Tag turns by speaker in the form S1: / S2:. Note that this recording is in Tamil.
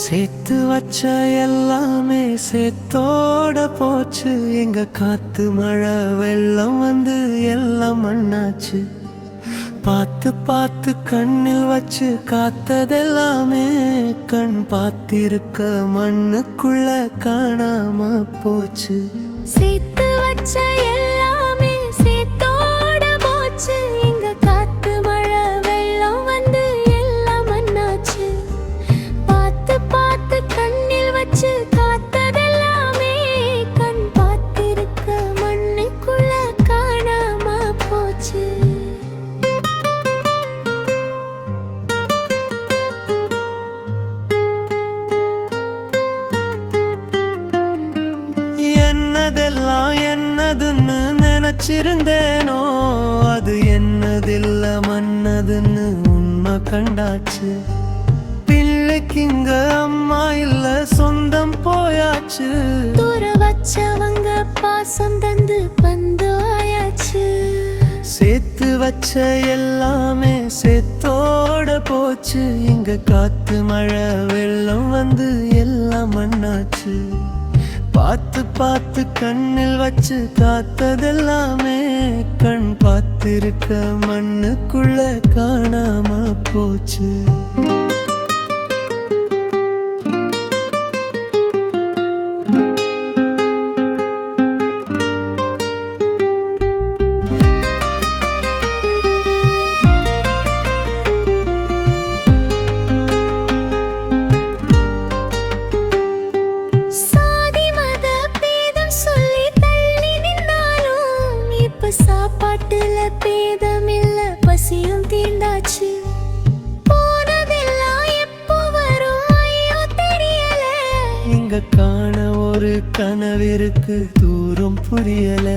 S1: சேர்த்து வச்ச எல்லாமே சேத்தோட போச்சு. எங்க காத்து மழை வெள்ளம் வந்து எல்லாம் மண்ணாச்சு. பார்த்து பார்த்து கண்ணில் வச்சு காத்ததெல்லாமே கண் பார்த்திருக்க மண்ணுக்குள்ள காணாம போச்சு.
S2: சேர்த்து வச்ச
S1: நினைச்சிருந்தேனோ அது என்னதில்ல மன்னதுன்னு உண்மை கண்டாச்சு. பிள்ளைக்கு இங்க அம்மா இல்ல சொந்தம் போயாச்சு.
S2: தூர வச்சவங்க பாசம் தந்து பந்து ஆயாச்சு.
S1: சேர்த்து வச்ச எல்லாமே சேத்தோட போச்சு. இங்க காத்து மழை வெள்ளம் வந்து எல்லாம் மண்ணாச்சு. பார்த்து பார்த்து கண்ணில் வச்சு காத்ததெல்லாமே கண் பார்த்திருக்க மண்ணுக்குள்ள காணாம போச்சு. இங்க காண ஒரு கனவிருக்கு தூரம் புரியல.